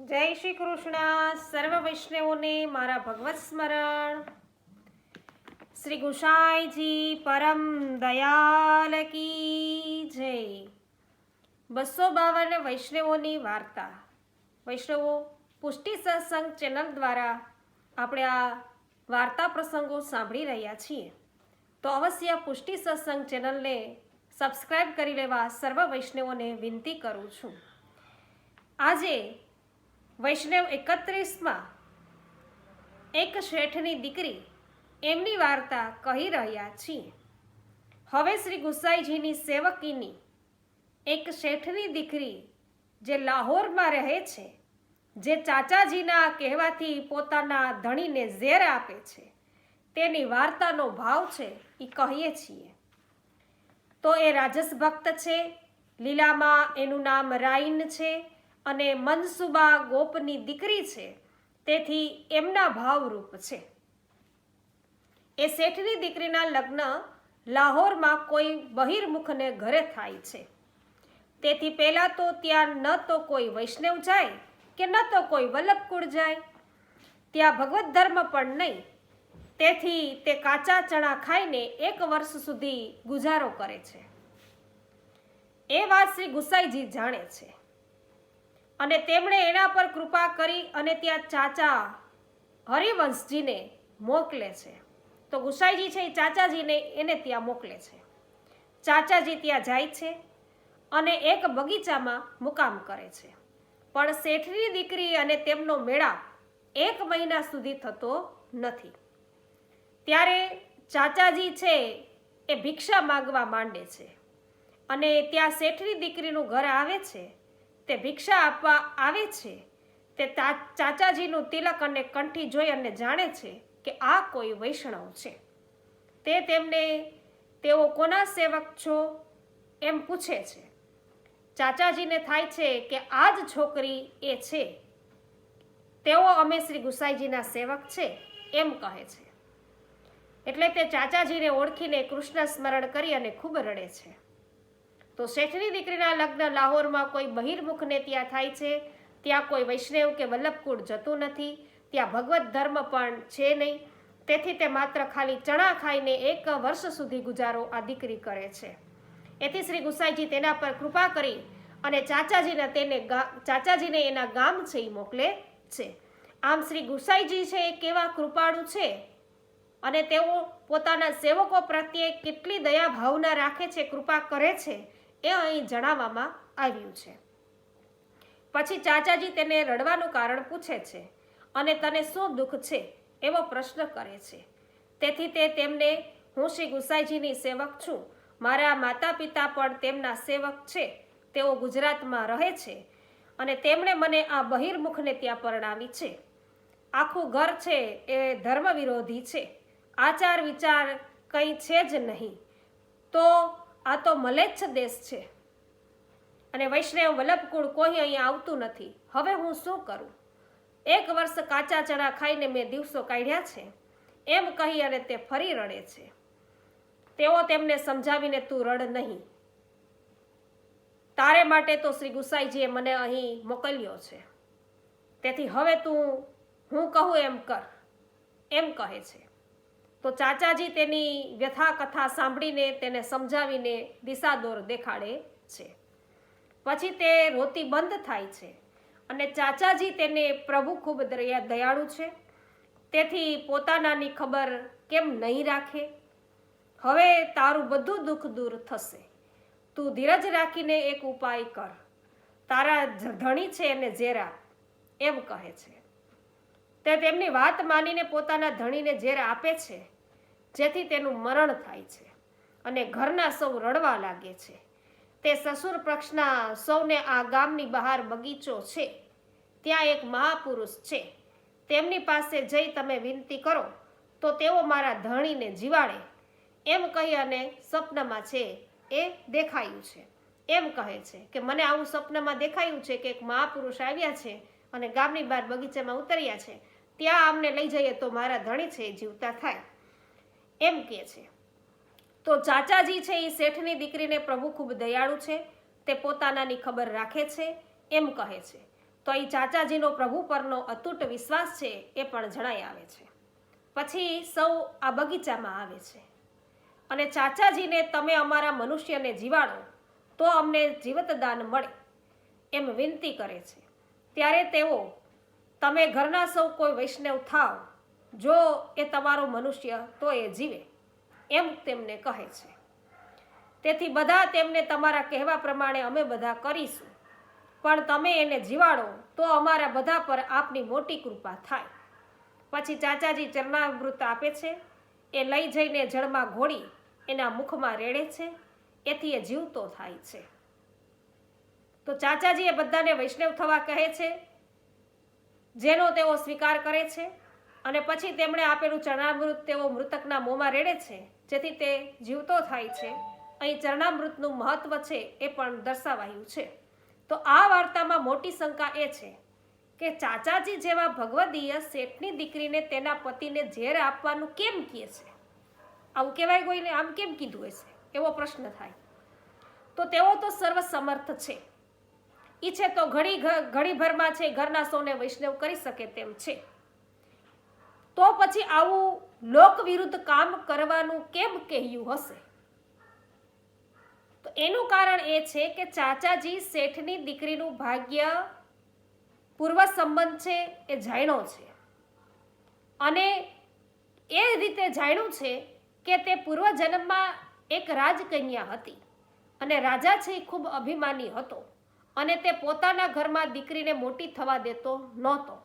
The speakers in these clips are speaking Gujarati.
જય શ્રી કૃષ્ણ. સર્વ વૈષ્ણવોને મારા ભગવત સ્મરણ. શ્રી ગુસાઈજી પરમ દયાલ કી જય. બસો બાવન વૈષ્ણવોની વાર્તા. વૈષ્ણવો, પુષ્ટિ સત્સંગ ચેનલ દ્વારા આપણે આ વાર્તા પ્રસંગો સાંભળી રહ્યા છીએ. તો અવશ્ય પુષ્ટિ સત્સંગ ચેનલને સબસ્ક્રાઈબ કરી લેવા સર્વ વૈષ્ણવોને વિનંતી કરું છું. આજે વૈષ્ણવ એકત્રીસમાં એક શેઠની દીકરી એમની વાર્તા કહી રહ્યા છીએ. હવે શ્રી ગુસાઈજીની સેવકીની એક શેઠની દીકરી જે લાહોરમાં રહે છે, જે ચાચાજીના કહેવાથી પોતાના ધણીને ઝેર આપે છે, તેની વાર્તાનો ભાવ છે એ કહીએ છીએ. તો એ રાજસ ભક્ત છે, લીલામાં એનું નામ રાઈન છે અને મનસુબા ગોપની દીકરી છે, તેથી એમના ભાવરૂપ છે. એ શેઠની દીકરીના લગ્ન લાહોરમાં કોઈ બહિર્મુખને ઘરે થાય છે. તેથી પહેલાં તો ત્યાં ન તો કોઈ વૈષ્ણવ જાય કે ન તો કોઈ વલ્લભકુળ જાય. ત્યાં ભગવત ધર્મ પણ નહીં. તેથી તે કાચા ચણા ખાઈને એક વર્ષ સુધી ગુજારો કરે છે. એ વાત શ્રી ગુસાઈજી જાણે છે. અને તેમણે એના પર કૃપા કરી અને ત્યાં ચાચા હરિવંશજીને મોકલે છે. તો ગુસાઈજી છે એ ચાચાજીને એને ત્યાં મોકલે છે. ચાચાજી ત્યાં જાય છે અને એક બગીચામાં મુકામ કરે છે. પણ શેઠની દીકરી અને તેમનો મેળાપ એક મહિના સુધી થતો નથી. ત્યારે ચાચાજી છે એ ભિક્ષા માગવા માંડે છે અને ત્યાં શેઠની દીકરીનું ઘર આવે છે તે ભિક્ષા આપવા આવે છે. તે ચાચાજીનું તિલક અને કંઠી જોઈ અને જાણે છે કે આ કોઈ વૈષ્ણવ છે. તે તેમને, તેઓ કોના સેવક છો? એમ પૂછે છે. ચાચાજીને થાય છે કે આ જ છોકરી એ છે. તેઓ અમે શ્રી ગુસાઈજીના સેવક છે, એમ કહે છે. એટલે તે ચાચાજીને ઓળખીને કૃષ્ણ સ્મરણ કરી અને ખૂબ રડે છે. તો શેઠની દીકરીના લગ્ન લાહોરમાં કોઈ બહિર્મુખને ત્યાં થાય છે? ત્યાં કોઈ વૈષ્ણવ કે વલ્લભકુળ જતું નથી? ત્યાં ભગવત ધર્મ પણ છે નહીં. તેથી તે માત્ર ખાલી ચણા ખાઈને એક વર્ષ સુધી ગુજારો આ દીકરી કરે છે. એથી શ્રી ગુસાઈજી તેના પર કૃપા કરી અને ચાચાજીને તેને ચાચાજીને એના ગામ છે એ મોકલે છે. આમ શ્રી ગુસાઈજી છે એ કેવા કૃપાળુ છે? અને તેઓ પોતાના સેવકો પ્રત્યે કેટલી દયા ભાવના રાખે છે, કૃપા કરે છે? એ અહીં જણાવવામાં આવ્યું છે. પછી ચાચાજી તેને રડવાનું કારણ પૂછે છે અને તને શું દુઃખ છે એવો પ્રશ્ન કરે છે. તેથી તે તેમને, હું શ્રી ગુસાઈજીની સેવક છું. મારા માતા પિતા પણ તેમના સેવક છે. તેઓ ગુજરાતમાં રહે છે અને તેમણે મને આ બહિર્મુખને ત્યાં પરણાવી છે. આખું ઘર છે એ ધર્મ વિરોધી છે. આચાર વિચાર કંઈ છે જ નહીં. તો આ તો મલેચ્છ દેશ છે. અને વૈષ્ણવ વલ્લભકુળ કોઈ અહીંયા આવતું નથી. હવે હું શું કરું? એક વર્ષ કાચા ચણા ખાઈને મેં દિવસો કાઢ્યા છે. એમ કહી અને તે ફરી રડે છે. તેઓ તેમને સમજાવીને તું રડ નહીં. તારે માટે તો શ્રી ગુસાઈજીએ મને અહીં મોકલ્યો છે. તેથી હવે તું, હું કહું એમ કર. એમ કહે છે. તો ચાચાજી તેની વ્યથા કથા સાંભળીને તેને સમજાવીને દિશાદોર દેખાડે છે. પછી તે રોતી બંધ થાય છે અને ચાચાજી તેને પ્રભુ ખૂબ દયાળુ છે. તેથી પોતાનાની ખબર કેમ નહીં રાખે? હવે તારું બધું દુઃખ દૂર થશે. તું ધીરજ રાખીને એક ઉપાય કર. તારા ધણી છે એને ઝેરા એમ કહે છે. તે તેમની વાત માનીને પોતાના ધણીને ઝેર આપે છે. જેથી તેનું મરણ થાય છે અને ઘરના સૌ રડવા લાગે છે. તે સસુર પક્ષના સૌને આ ગામની બહાર બગીચો છે. ત્યાં એક મહાપુરુષ છે. તેમની પાસે જઈ તમે વિનંતી કરો, તો તેઓ મારા ધણીને જીવાડે. એમ કહી અને સ્વપ્નમાં છે એ દેખાયું છે. એમ કહે છે કે મને આવું સ્વપ્નમાં દેખાયું છે કે એક મહાપુરુષ આવ્યા છે અને ગામની બહાર બગીચામાં ઉતર્યા છે. ત્યાં અમને લઈ જઈએ તો મારા ધણી છે જીવતા થાય. એમ કે છે. તો ચાચાજી છે એ શેઠની દીકરીને પ્રભુ ખૂબ દયાળુ છે, તે પોતાનાની ખબર રાખે છે, એમ કહે છે. તો અહીં ચાચાજીનો પ્રભુ પરનો અતૂટ વિશ્વાસ છે એ પણ જણાઈ આવે છે. પછી સૌ આ બગીચામાં આવે છે. અને ચાચાજીને તમે અમારા મનુષ્યને જીવાડો, તો અમને જીવતદાન મળે, એમ વિનંતી કરે છે. ત્યારે તેઓ, તમે ઘરના સૌ કોઈ વૈષ્ણવ થાવ જો એ તમારો મનુષ્ય, તો એ જીવે, એમ તેમને કહે છે. તેથી બધા તેમને તમારા કહેવા પ્રમાણે અમે બધા કરીશું. પણ તમે એને જીવાડો, તો અમારા બધા પર આપની મોટી કૃપા થાય. પછી ચાચાજી ચરણામૃત આપે છે, એ લઈ જઈને જળમાં ઘોડી એના મુખમાં રેડે છે, એથી એ જીવતો થાય છે. તો ચાચાજી એ બધાને વૈષ્ણવ થવા કહે છે, જેનો તેઓ સ્વીકાર કરે છે અને પછી તેમણે આપેલું ચરણામૃત તેઓ મૃતકના મોંમાં રેડે છે, જેથી તે જીવતો થાય છે. અહીં ચરણામૃતનું મહત્વ છે એ પણ દર્શાવાયું છે. તો આ વાર્તામાં મોટી શંકા એ છે કે ચાચાજી જેવા ભગવદીય શેઠની દીકરીને તેના પતિને ઝેર આપવાનું કેમ કહે છે? આવું કહેવાય કોઈને? આમ કેમ કીધું હશે? એવો પ્રશ્ન થાય. તો તેઓ તો સર્વસમર્થ છે. ઈચ્છે તો ઘડી ઘડીભરમાં છે, ઘરના સૌને વૈષ્ણવ કરી શકે તેમ છે. તો પછી આવું લોક વિરુદ્ધ કામ કરવાનું કેમ કહ્યું હશે? તો એનું કારણ એ છે કે ચાચાજી શેઠની દીકરીનું ભાગ્ય પૂર્વ સંબંધ છે એ જાણ્યો છે. અને એ રીતે જાણ્યું છે કે તે પૂર્વ જન્મમાં એક રાજકન્યા હતી અને રાજા છે એ ખૂબ અભિમાની હતો અને તે પોતાના ઘરમાં દીકરીને મોટી થવા દેતો નહોતો.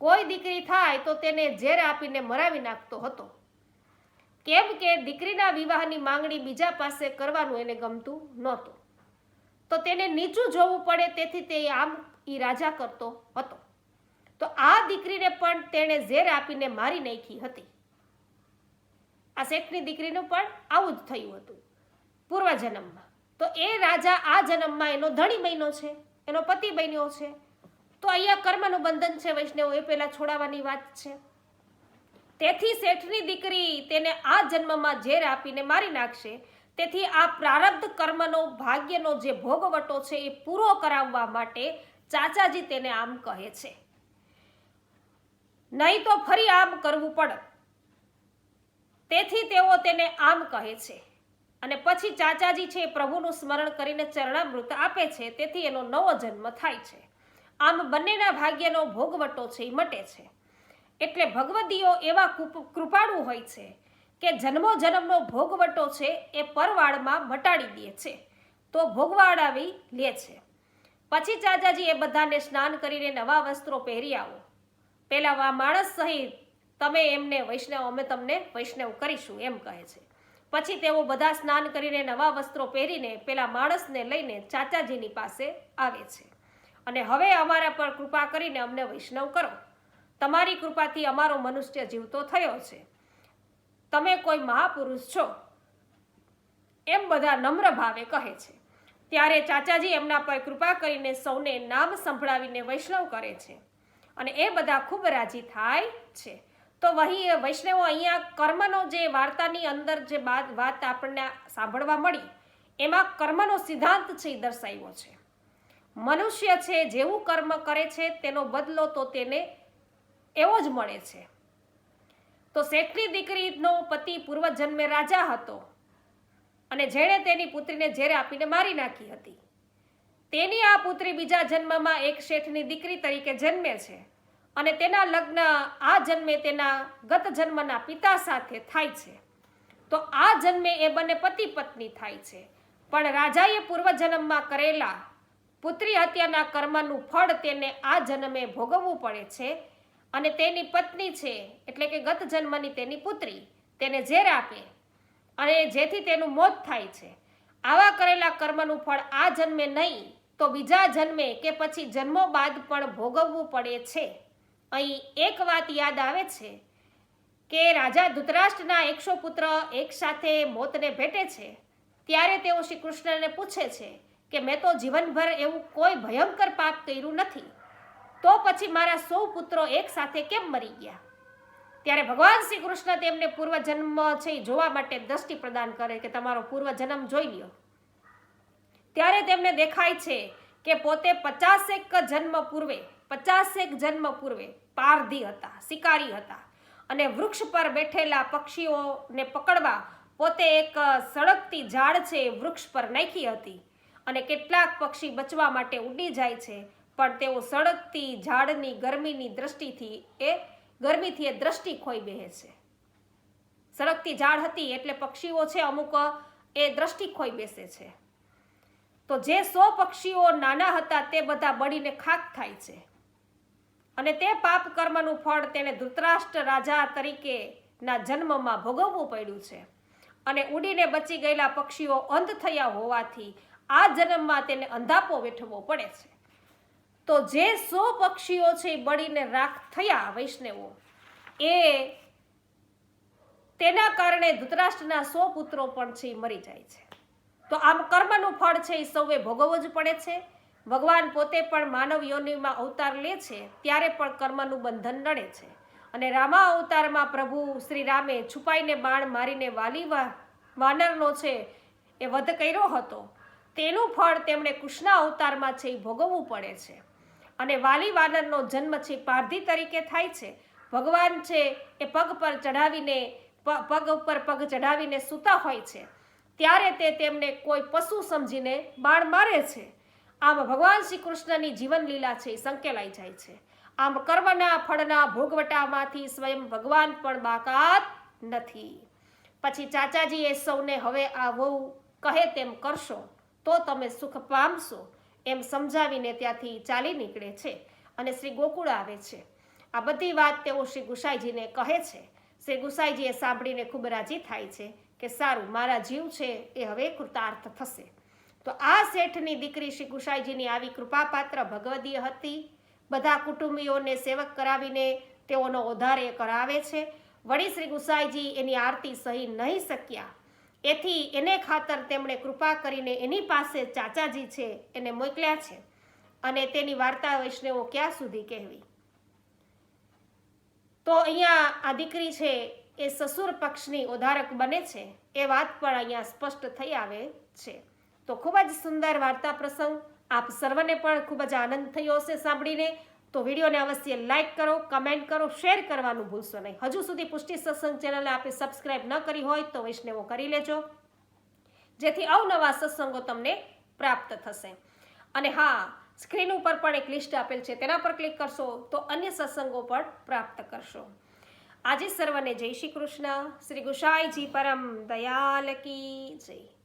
કોઈ દીકરી થાય તો તેને ઝેર આપીને મરાવી નાખતો હતો. કેમ કે દીકરીના વિવાહની માંગણી બીજા પાસે કરવાનું એને ગમતું નહોતું. તો તેને નીચું જોવું પડે તેથી તે આમ એ રાજા કરતો હતો. તો આ દીકરીને પણ તેણે ઝેર આપીને મારી નાખી હતી. આ શેઠની દીકરીનું પણ આવું જ થયું હતું પૂર્વ જન્મમાં. તો એ રાજા આ જન્મમાં એનો ધણી બન્યો છે, એનો પતિ બન્યો છે તો અહીંયા કર્મનું બંધન છે વૈષ્ણવ, એ પહેલા છોડાવવાની વાત છે. તેથી શેઠની દીકરી તેને આ જન્મમાં ઝેર આપીને મારી નાખશે. તેથી આ પ્રારબ્ધ કર્મનો, ભાગ્યનો જે ભોગવટો છે એ પૂરો કરાવવા માટે ચાચાજી તેને આમ કહે છે. નહીં તો ફરી આમ કરવું પડે. તેથી તેઓ તેને આમ કહે છે. અને પછી ચાચાજી છે પ્રભુનું સ્મરણ કરીને ચરણામૃત આપે છે. તેથી એનો નવો જન્મ થાય છે. આમ બંનેના ભાગ્યનો ભોગવટો છે એ મટે છે. એટલે ભગવદીઓ એવા કૃપાળુ હોય છે કે જન્મો જન્મનો ભોગવટો છે એ પરવાળમાં મટાડી દે છે. તો ભોગવાડાવી લે છે. પછી ચાચાજી એ બધાને સ્નાન કરીને નવા વસ્ત્રો પહેરી આવો. પેલા માણસ સહિત તમે એમને વૈષ્ણવ, અમે તમને વૈષ્ણવ કરીશું, એમ કહે છે. પછી તેઓ બધા સ્નાન કરીને નવા વસ્ત્રો પહેરીને પેલા માણસને લઈને ચાચાજીની પાસે આવે છે. અને હવે અમારા પર કૃપા કરીને અમને વૈષ્ણવ કરો. તમારી કૃપાથી અમારો મનુષ્ય જીવતો થયો છે. તમે કોઈ મહાપુરુષ છો, એમ બધા નમ્ર ભાવે કહે છે. ત્યારે ચાચાજી એમના પર કૃપા કરીને સૌને નામ સંભળાવીને વૈષ્ણવ કરે છે. અને એ બધા ખૂબ રાજી થાય છે. તો વહી વૈષ્ણવો અહીંયા કર્મનો જે વાર્તાની અંદર જે વાત આપણને સાંભળવા મળી, એમાં કર્મનો સિદ્ધાંત છે એ દર્શાવ્યો છે. મનુષ્ય છે, જેવું કર્મ કરે છે, તેનો બદલો તો તેને એવો જ મળે છે. તો શેઠની દીકરીનો પતિ પૂર્વજન્મે રાજા હતો અને જેણે તેની પુત્રીને ઝેર આપીને મારી નાખી હતી. તેની આ પુત્રી બીજા જન્મમાં એક શેઠની દીકરી તરીકે જન્મે છે અને તેના લગ્ન આ જન્મે તેના ગત જન્મના પિતા સાથે થાય છે. તો આ જન્મે એ બંને પતિ પત્ની થાય છે. પણ રાજાએ પૂર્વજન્મમાં કરેલા પુત્રી હત્યાના કર્મનું ફળ તેને આ જન્મે ભોગવવું પડે છે અને તેની પત્ની છે, એટલે કે ગત જન્મની તેની પુત્રી, તેને ઝેર આપે અને જેથી તેનું મોત થાય છે. આવા કરેલા કર્મનું ફળ આ જન્મે નહીં તો બીજા જન્મે કે પછી જન્મો બાદ પણ ભોગવવું પડે છે. અહીં એક વાત યાદ આવે છે કે રાજા ધૃતરાષ્ટ્રના એકસો પુત્ર એક સાથે મોતને ભેટે છે. ત્યારે તેઓ શ્રી કૃષ્ણને પૂછે છે કે મેં તો જીવનભર એવું કોઈ ભયંકર પાપ કર્યું નથી. તો પછી મારા સૌ પુત્રો એક સાથે કેમ મરી ગયા? ત્યારે ભગવાન શ્રી કૃષ્ણ તેમને પૂર્વજન્મ છે જોવા માટે દ્રષ્ટિ પ્રદાન કરે કે તમારો પૂર્વજન્મ જોઈ લ્યો. ત્યારે તેમને દેખાય છે કે પોતે પચાસેક જન્મ પૂર્વે, પચાસેક જન્મ પૂર્વે પારધી હતા, શિકારી હતા અને વૃક્ષ પર બેઠેલા પક્ષીઓને પકડવા પોતે એક સળગતી ઝાડ છે વૃક્ષ પર નાખી હતી. અને કેટલાક પક્ષી બચવા માટે ઉડી જાય છે. પણ તેઓ સળગતી ઝાડની ગરમીની દ્રષ્ટિથી એ, ગરમીથી એ દ્રષ્ટિ ખોઈ બેહે છે. સળગતી ઝાડ હતી એટલે પક્ષીઓ છે અમુક, એ દ્રષ્ટિ ખોઈ બેસે છે. તો જે સો પક્ષીઓ નાના હતા તે બધા બળીને ખાક થાય છે. અને તે પાપ કર્મનું ફળ તેને ધૃતરાષ્ટ્ર રાજા તરીકેના જન્મમાં ભોગવવું પડ્યું છે. અને ઉડીને બચી ગયેલા પક્ષીઓ અંધ થયા હોવાથી આ જન્મમાં તેને અંધાપો વેઠવો પડે છે. તો જે સો પક્ષીઓ છે એ બળીને રાખ થયા વૈષ્ણવો, એ તેના કારણે ધૃતરાષ્ટ્રના સો પુત્રો પણ છે એ મરી જાય છે. તો આમ કર્મનું ફળ છે એ સૌએ ભોગવવું જ પડે છે. ભગવાન પોતે પણ માનવ યોનિમાં અવતાર લે છે, ત્યારે પણ કર્મનું બંધન નડે છે. અને રામા અવતારમાં પ્રભુ શ્રી રામે છુપાઈને બાણ મારીને વાલી વાનરનો છે એ વધ કર્યો હતો. તેનું ફળ તેમણે કૃષ્ણ અવતારમાં છે એ ભોગવવું પડે છે. અને વાલી વાનરનો જન્મ છે પારધી તરીકે થાય છે. ભગવાન છે એ પગ પર ચઢાવીને પગ ઉપર પગ ચઢાવીને સૂતા હોય છે. ત્યારે તે તેમને કોઈ પશુ સમજીને બાણ મારે છે. આમ ભગવાન શ્રી કૃષ્ણની જીવન લીલા છે એ સંકેલાઈ જાય છે. આમ કર્મના ફળના ભોગવટામાંથી સ્વયં ભગવાન પણ બાકાત નથી. પછી ચાચાજી એ સૌને હવે આ વહુ કહે તેમ કરશો. તો તમે સુખ પામશો એમ સમજાવીને ત્યાંથી ચાલી નીકળે છે અને શ્રી ગોકુળ આવે છે. આ બધી વાત તેઓ શ્રી ગુસાઈજીને કહે છે. શ્રી ગુસાઈજીએ સાંભળીને ખૂબ રાજી થાય છે કે સારું, મારા જીવ છે એ હવે કૃતાર્થ થશે. તો આ શેઠની દીકરી શ્રી ગુસાઈજીની આવી કૃપાપાત્ર ભગવદીય હતી. બધા કુટુંબીઓને સેવક કરાવીને તેઓનો ઉદ્ધાર કરાવે છે. વળી શ્રી ગુસાઈજી એની આરતી સહી નહીં શક્યા. એથી એને ખાતર તેમણે કૃપા કરીને એની પાસે ચાચાજી છે, એને મોકલ્યા છે. અને તેની વાર્તા વૈષ્ણવો ક્યાં સુધી કહેવી? તો અહીંયા આ દીકરી છે, એ સસુર પક્ષની ઉદાહરક બને છે. એ વાત પણ અહીંયા સ્પષ્ટ થઈ આવે છે. તો ખૂબ જ સુંદર વાર્તા પ્રસંગ. આપ સર્વને પણ ખૂબ જ આનંદ થયો હશે સાંભળીને. તો વિડીયોને અવશ્ય લાઇક કરો, કમેન્ટ કરો, શેર કરવાનું ભૂલશો નહીં. હજુ સુધી પુષ્ટિ સત્સંગ ચેનલને આપણે સબસ્ક્રાઇબ ન કરી હોય તો વૈષ્ણવો કરી લેજો. જેથી અવનવા સત્સંગો તમને પ્રાપ્ત થશે. અને હા, સ્ક્રીન ઉપર પણ એક લિસ્ટ આપેલ છે, તેના પર ક્લિક કરશો તો અન્ય સત્સંગો પણ પ્રાપ્ત કરશો. આજે સર્વને જય શ્રી કૃષ્ણ. શ્રી ગુસાઈજી પરમ દયાલ કી જય.